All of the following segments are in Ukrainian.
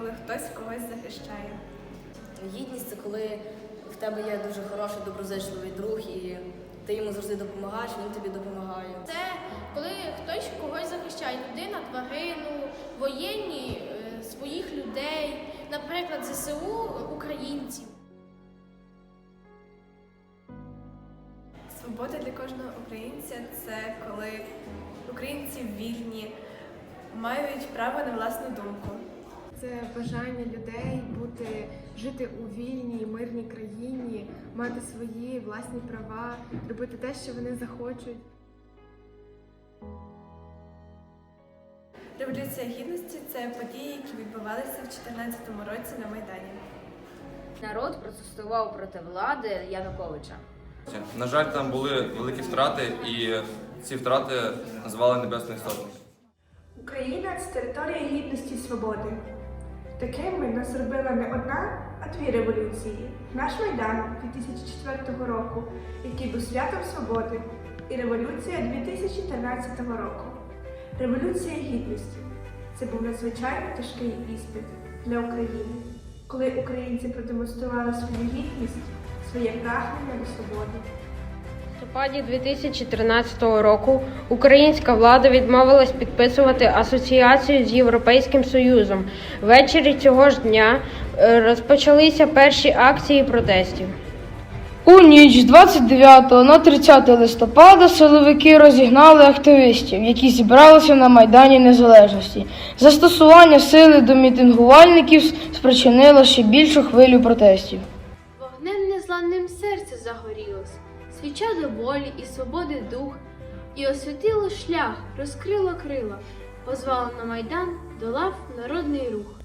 коли хтось когось захищає. Гідність це коли в тебе є дуже хороший доброзичливий друг, і ти йому завжди допомагаєш, він тобі допомагає. Це коли хтось когось захищає, людина, тварину, воєнні е, своїх людей, наприклад, ЗСУ українців. Свобода для кожного українця це коли українці вільні, мають право на власну думку. Це бажання людей бути, жити у вільній, мирній країні, мати свої власні права, робити те, що вони захочуть. Революція гідності це події, які відбувалися в 2014 році на Майдані. Народ протестував проти влади Януковича. На жаль, там були великі втрати, і ці втрати назвали Небесною Сотнею. Україна це територія гідності і свободи. Такими нас зробила не одна, а дві революції. Наш Майдан 2004 року, який був святом свободи, і революція 2013 року. Революція гідності. Це був надзвичайно тяжкий іспит для України, коли українці продемонстрували свою гідність, своє прагнення до свободи. Листопаді 2013 року українська влада відмовилась підписувати асоціацію з Європейським Союзом. Ввечері цього ж дня е, розпочалися перші акції протестів. У ніч з 29 на 30 листопада силовики розігнали активістів, які зібралися на Майдані Незалежності. Застосування сили до мітингувальників спричинило ще більшу хвилю протестів. Свіча до волі і свободи дух, і освітило шлях, розкрило крила, позвало на майдан, долав народний рух.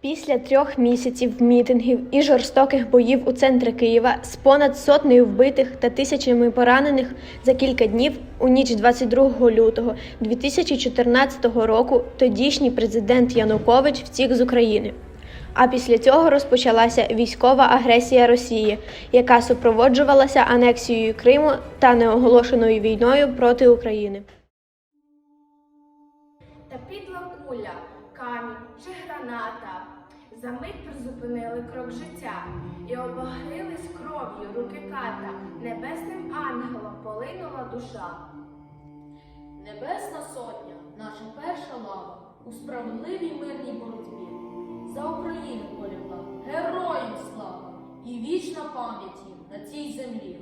Після трьох місяців мітингів і жорстоких боїв у центрі Києва з понад сотнею вбитих та тисячами поранених за кілька днів у ніч 22 лютого 2014 року тодішній президент Янукович втік з України. А після цього розпочалася військова агресія Росії, яка супроводжувалася анексією Криму та неоголошеною війною проти України. Та підла куля, камінь чи граната за мить призупинили крок життя і обогрілись кров'ю руки ката, небесним ангелом полинула душа. Небесна сотня, наша перша лава у справедливій мирній боротьбі. За Україну полягла, героям слава і вічна пам'ять їм на цій землі.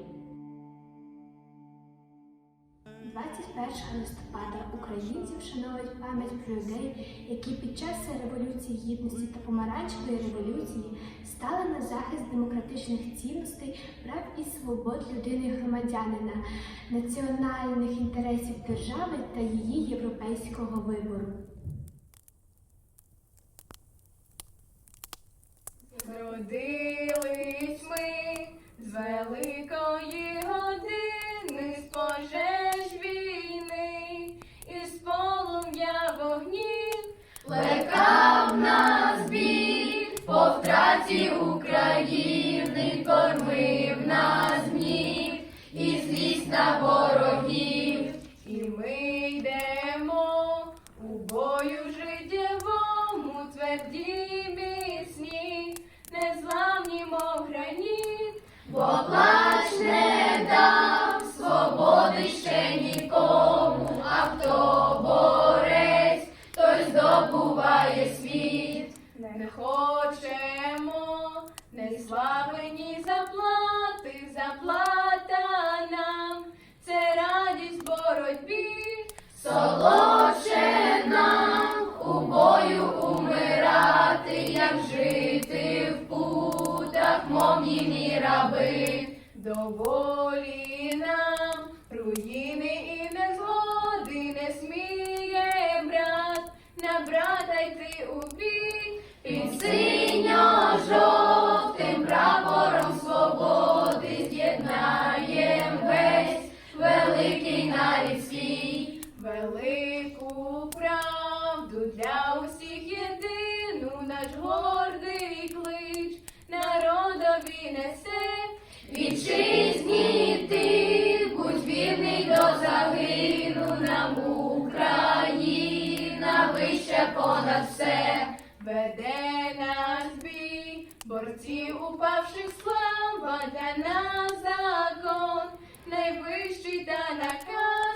21 листопада українці вшановують пам'ять про людей, які під час революції гідності та помаранчевої революції стали на захист демократичних цінностей, прав і свобод людини і громадянина, національних інтересів держави та її європейського вибору. Родились ми з великої години, з пожеж війни, із полум'я вогнів, плекав нас біль по втраті України, кормив нас гнів і злість на ворогів, і ми йдемо у бою життєвому тверді боротьбі, солодше нам у бою умирати, як жити в путах, мов раби, доволі нам руїни наш гордий клич народові несе. Вітчизні ти, будь вірний до загину нам Україна вище понад все. веде наш бій, борців упавших слава для нас закон, найвищий та наказ.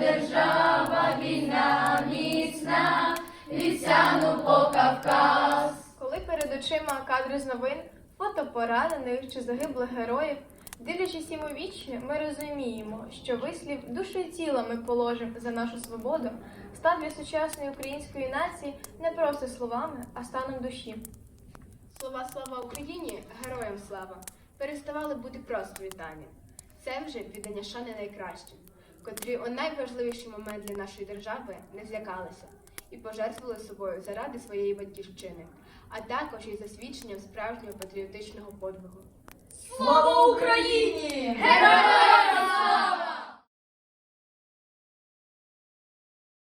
Держава, вільна, міцна, вісяну по Кавказ. Коли перед очима кадри з новин, фото поранених чи загиблих героїв, дивлячись їм у вічі, ми розуміємо, що вислів душу і тіло ми положимо за нашу свободу став для сучасної української нації не просто словами, а станом душі. Слова слава Україні, героям слава, переставали бути просто вітанням. Це вже віддання шани найкращим, котрі у найважливіший момент для нашої держави не злякалися і пожертвували собою заради своєї батьківщини, а також і засвідченням справжнього патріотичного подвигу. Слава Україні! Героям